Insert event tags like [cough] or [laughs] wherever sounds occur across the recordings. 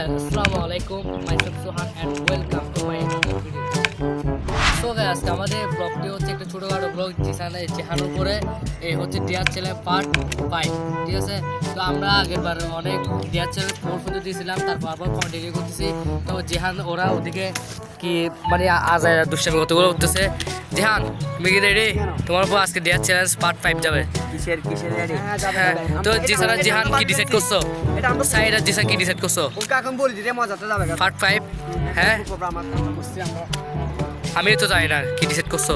Guys, Assalamu alaikum. Myself Sohan and welcome Guys, আজকে আমাদের ব্লগটি হচ্ছে একটা ছোটোখাটো ব্লগ যেখানে যেখানে উপরে এই হচ্ছে ডিয়ার চ্যানেল পার্ট ফাইভ ঠিক আছে? তো আমরা আগের বার অনেক ডিয়ার ফোর পর্যন্ত দিয়েছিলাম তারপর আবার কন্টিনিউ করতেছি। তো জেহান ওরা ওদিকে কি মানে আজ দুষ্টামি কতগুলো করতেছে জেহান তুমি কি রেডি তোমার উপর আজকে ডিয়ার চ্যানেল পার্ট ফাইভ যাবে। কিসের কিসের রেডি হ্যাঁ তো জিসান জিহান কি ডিসাইড করছ? এটা আমরা সাইড আর জিসান কি ডিসাইড করছ? ওকে এখন বলি দিলে মজাতে যাবে। পার্ট ফাইভ হ্যাঁ? আমি তো জানি না কি ডিসাইড করছ।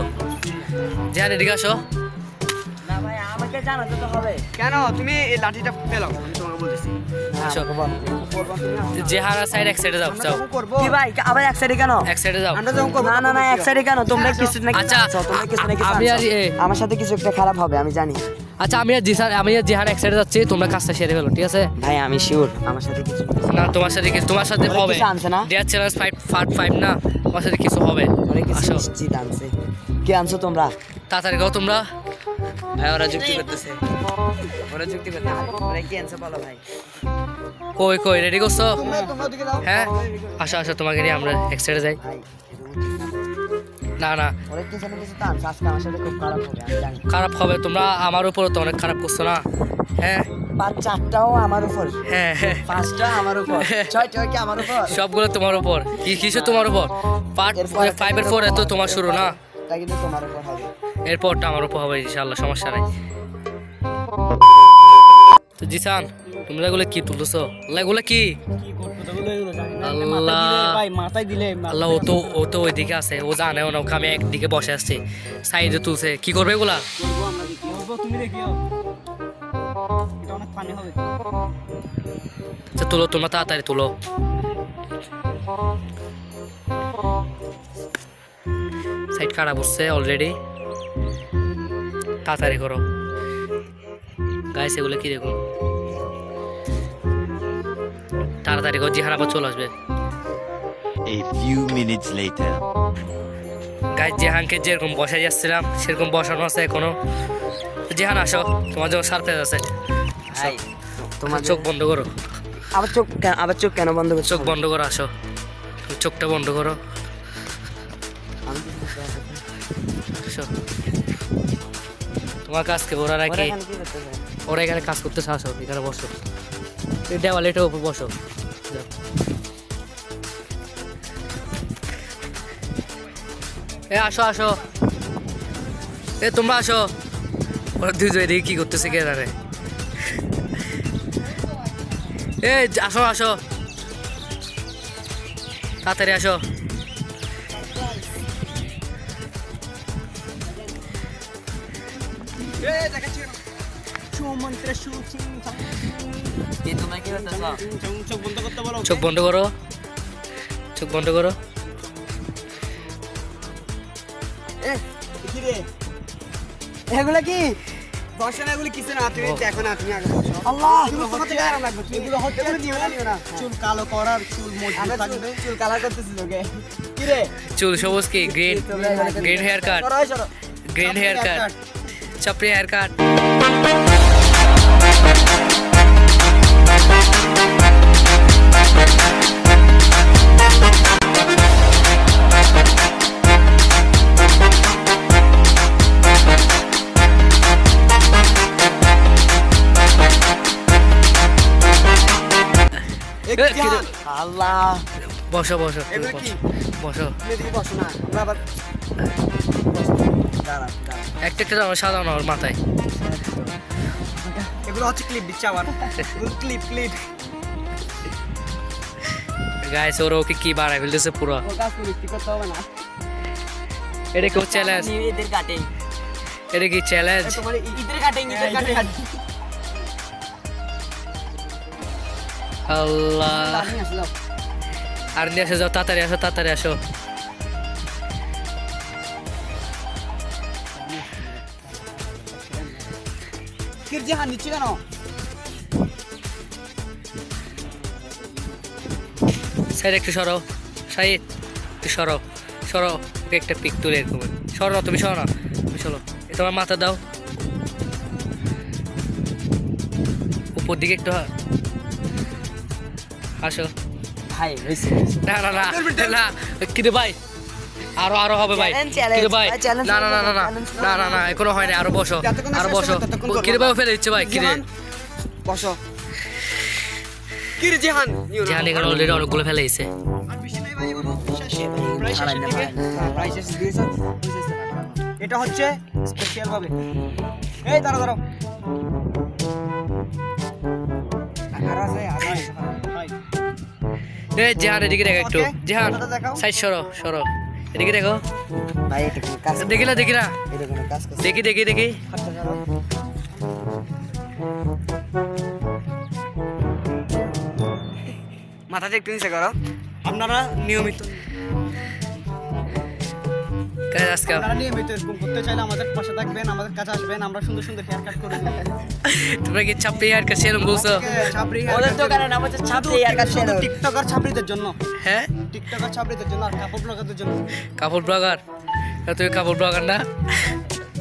জিহান এদিকে আসো না ভাই আমাকে জানাতে তো হবে। কেন? তুমি এই লাঠিটা ফেলাও আমি তোমাকে বলতেছি। আসো করবা তুমি আসো। জিহান আর সাইড এক সাইডে যাও। যাও কি ভাই আবার এক সাইডে কেন? এক সাইডে যাও। আমরা যখন না না না এক সাইডে কেন? তোমরা কিছু না কিছু আচ্ছা, তোমরা কিছু না কিছু আমি আর আমার সাথে কিছু একটা খারাপ হবে আমি জানি। আচ্ছা আমি আর আমি আর এক সাইডে যাচ্ছি তোমরা কাজটা সেরে ফেলো ঠিক আছে? ভাই আমি শিওর আমার সাথে কিছু না তোমার সাথে কিছু তোমার সাথে হবে। আনছে না? ফাইভ ফাইভ না। তোমার সাথে কিছু হবে? অনেক কিছু আনছে কি আনছো তোমরা? তাড়াতাড়ি গাও তোমরা। ভাই ওরা যুক্তি করতেছে। ওরা যুক্তি করতেছে। ওরা কি আনছে বলো ভাই? কই কই রেডি করছ? হ্যাঁ? আসো আসো তোমাকে নিয়ে আমরা এক সাইডে যাই। না না। খারাপ হবে তোমরা আমার উপরও তো অনেক খারাপ করছ না? হ্যাঁ। পাঁচ চারটাও আমার উপর। হ্যাঁ হ্যাঁ। পাঁচটা আমার উপর। ছয়টা কি আমার উপর? সবগুলো তোমার উপর। কি কিছু তোমার উপর? পার্ট এরপরে ফাইভের ফোর এত তোমার শুরু না? তা কিন্তু তোমার উপর হবে। এরপরটা আমার উপর হবে ইনশাল্লাহ সমস্যা নাই। তো জিসান তোমরা এগুলো কি আল্লাহ এগুলো কি? আল্লাহ। ও তো ও তো ওইদিকে আছে ও জানে ও আমি একদিকে বসে আসছি সাইডে তুলছে। কি করবে এগুলা? আচ্ছা তুলো তোমরা তাড়াতাড়ি তুলো। সাইড কাটা বসছে অলরেডি। তাড়াতাড়ি করো। গাইস এগুলো কি দেখুন? তাড়াতাড়ি করো জিহান আবার চলে আসবে। A few minutes later. Guys জেহানকে যেরকম বসাই যাচ্ছিলাম সেরকম বসানো আছে এখনও। জেহান আসো। তোমার জন্য সারপ্রাইজ আছে। তোমার চোখ বন্ধ করো। আবার চোখ কেন- আবার চোখ কেন বন্ধ করছ? চোখ বন্ধ করো আসো। তুমি চোখটা বন্ধ করো। তোমার কাজকে ওরা নাকি? ওরা এখানে কাজ করতেছে আসো এখানে বসো। দেওয়াল এটার উপর বসো। এ, আসো আসো। এ, তোমরা আসো। ওরা দুজন এদিকে কি করতেছে কে জানে। এ আসো আসো। তাড়াতাড়ি আসো। চোখ বন্ধ করো। চোখ বন্ধ করো। কি এগুলো কি? বসে এগুলি কিছু না তুমি দেখো না তুমি আগে বসো। আল্লাহ এগুলো হচ্ছে আরাম লাগবে? তুমি এগুলো হচ্ছে নিও না নিও না। চুল কালো করার চুল মজবুত থাকবে। চুল কালার করতেছিল কে কি রে? চুল সবুজ কি? Green green hair cut green hair cut Chapri hair cut আল্লাহ বসো বসো কি? বসো। বসো না আমরা আবার দাঁড়া দাঁড়া একটা একটা দাও সাজানো ওর মাথায়। এগুলো হচ্ছে ক্লিপ দিচ্ছে আবার। ক্লিপ ক্লিপ গাইস ওরা ওকে কি বাড়াই ফেলতেছে পুরো? এটা কি চ্যালেঞ্জ এদের কাটে। এটা কি চ্যালেঞ্জ তোমার ইদের কাটে। ইদের কাটে। আল্লাহ। আর নিয়ে আসো যাও তাড়াতাড়ি আসো তাড়াতাড়ি আসো। কেন? সাইড একটু সরো সাইড একটু সরো সরো একটা পিক তুলে এরকম সরো তুমি সরো না। তুমি চলো এ তোমার মাথা দাও। উপর দিকে একটু আসো। ভাই হইছে না না না না কিরে ভাই? আরও আরও হবে ভাই। কিরে ভাই? না না না না না না না না এখনও হয়নি আরও বসো আরও বসো। কিরে ভাই ফেলে দিচ্ছে ভাই কিরে বসো। কি রে জিহান? এখানে অলরেডি অনেকগুলো ফেলে দিছে। এটা হচ্ছে স্পেশাল ভাবে এই দাঁড়াও দাঁড়াও। আর আছে আর এ জিহান এদিকে দেখো একটু। জিহান। সাইড সরো সরো। এদিকে দেখো। ভাই এটা কোনো কাজ দেখি না। দেখি না। দেখি দেখি দেখি। মাথাটা একটু নিচে করো। আপনারা নিয়মিত Guys, আজকে আপনারা নিয়মিত এরকম করতে চাইলে আমাদের পাশে থাকবেন আমাদের কাছে আসবেন আমরা সুন্দর সুন্দর হেয়ার কাট করে দিই তোমরা কি চাপড়ি আর কাছে এরকম বলছো? ওদের দোকানের নাম হচ্ছে। টিকটকার ছাপরিদের জন্য। হ্যাঁ? টিকটকার ছাপরিদের জন্য আর কাপড় ব্লগারদের জন্য। কাপড় ব্লগার তুমি কাপড় ব্লগার না?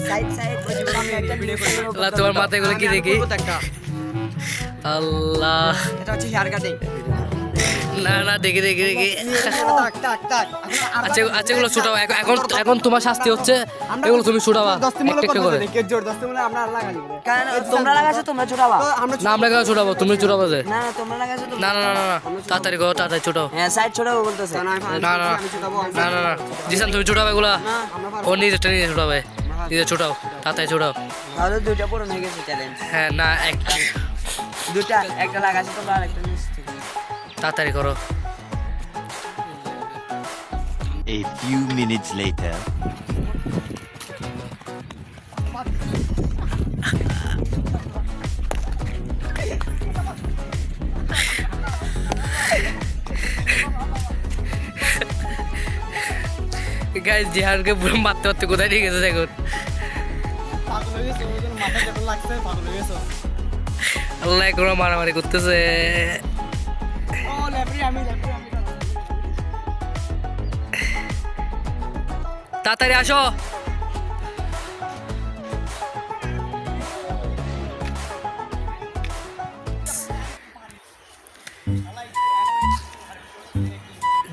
সাইড সাইড আমি একটা ভিডিও করে দেবো। আল্লাহ তোমার মাথায়গুলো কি দেখি। আল্লাহ। এটা হচ্ছে হেয়ার কাটিং না না দেখি দেখি দেখি আচ্ছা আচ্ছা এগুলো ছুটাও এখন এখন তোমার শাস্তি হচ্ছে এগুলো তুমি ছুটাবা একটা একটা করে তোমরা লাগাইছো তোমরা ছুটাবা না আমরা কেন ছুটাবো তুমি ছুটাবো যে না না তোমরা লাগাইছো না না না না না তাড়াতাড়ি করো তাড়াতাড়ি ছুটাও হ্যাঁ সাইড ছুটাবো বলতেছে না, না, না না জিসান তুমি ছুটাবে এগুলা। ও নিজে ছুটাবে নিজে ছুটাও তাড়াতাড়ি ছুটাও তাহলে দুইটা পূরণ হয়ে গেছে চ্যালেঞ্জ হ্যাঁ না একটা দুটা একটা লাগাইছো তোমরা আরেকটা তাড়াতাড়ি করো A few minutes later. Guys জিহানকে পুরো মারতে মারতে কোথায় নিয়ে গেছে হয়ে হয়ে গেছে। আল্লাহ কোনো মারামারি করতেছে তাড়াতাড়ি আসো।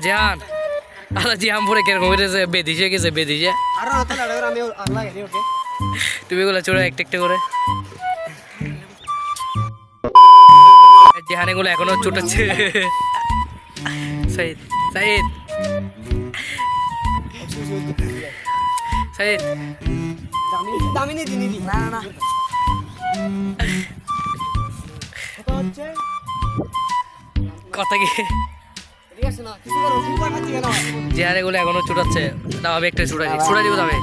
জান আল্লাহ জিহান পরে কীরকম হয়েছে বেদিছে গেছে ওকে? তুমি এগুলো চড়ে একটা একটা করে। জিহান এগুলো এখনও ছুটাচ্ছে। সাইদ সাইদ সাইদ দামি- দামি নিদি, নিদি। না না। কথা কি? কেন? জিহান এগুলো এখনও ছুটাচ্ছে দাও আমি একটা ছুটাই ছুটাই দিব তবে।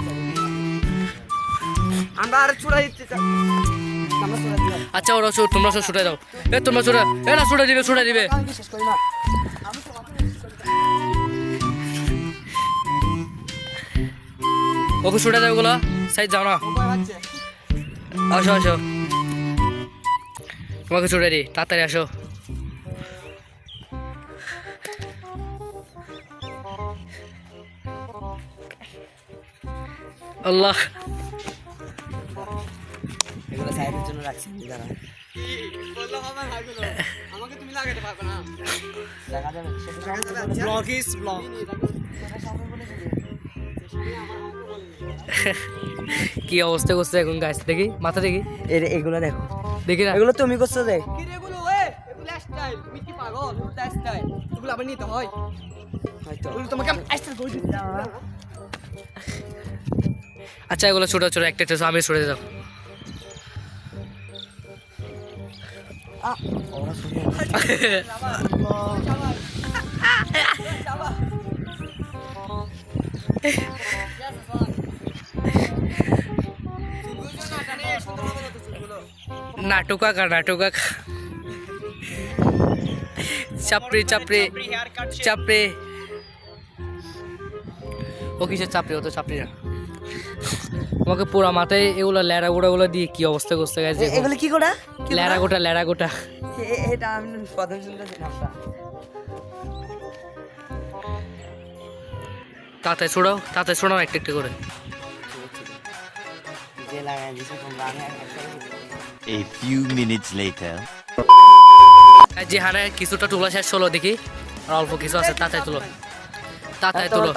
আমরা আর ছুড়া দিতে। আচ্ছা ওরা তোমরা সব ছুটাই দাও। এ তোমরা ছুটা এ না ছুটাই দিবে ছুটাই দিবে। ওকে ছুটাই দাও ওগুলো সাইড যাও না। আসো আসো। তোমাকে ছুটাই দিই তাড়াতাড়ি আসো। আল্লাহ। এগুলো সাইডের জন্য রাখছি দাঁড়া। বলল হবে না এগুলো। আমাকে তুমি লাগাতে পারবে না যাবে? ব্লগ ইজ ব্লগ কি অবস্থা করছে এখন গাছ দেখি মাথা দেখি। এগুলো দেখো। দেখি না? এগুলো তুমি করছ হয়? দিতে আচ্ছা এগুলো ছোটো ছোটো একটা একটা আমি ছুটে দাও ওরা [laughs] নাটুকা কা নাটুকা কা চাপড়ি চাপড়ি চাপড়ি ও কিসের চাপড়ি ও তো চাপড়ি না তোমাকে পুরা মাথায় এগুলো ল্যাড়া গোটা গুলো দিয়ে কি অবস্থা করতে গেছে এগুলো কি কি ল্যাড়া? গোটা ল্যাড়া গোটা এটা আমি প্রথম শুনতেছি নামটা তাতে ছোড়াও তাতে ছোড়াও একটা একটা করে যে লাগাই দিছে তোমরা আমি। A few minutes later. যেখানে কিছুটা তোলা শেষ হলো দেখি। আর অল্প কিছু আছে তাতে তুলো। তাতে তুলো।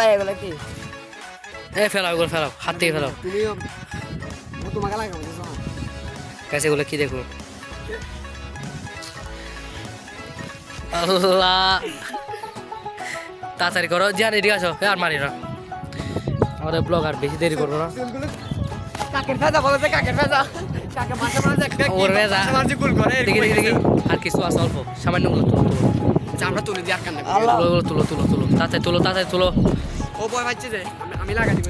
এ ফেলাও এগুলো ফেলাও হাত থেকে ফেলাও? কাছে এগুলো কি দেখো? আল্লাহ! তাড়াতাড়ি করো জিয়ান এদিকে আসো আর মারি না। আমাদের ব্লগ আর বেশি দেরি করব না। কাকের ফেজা বলেছে কাকের ফেজা। ওর আর কিছু আছে অল্প। সামান্যগুলো তুলো তুলো। আচ্ছা, আমরা তুলে দিই আর কান্না তুলো তুলো তুলো তুলো তাতে তুলো তাতে তুলো। ও বয় ভাবছে যে আমি- লাগাই দিব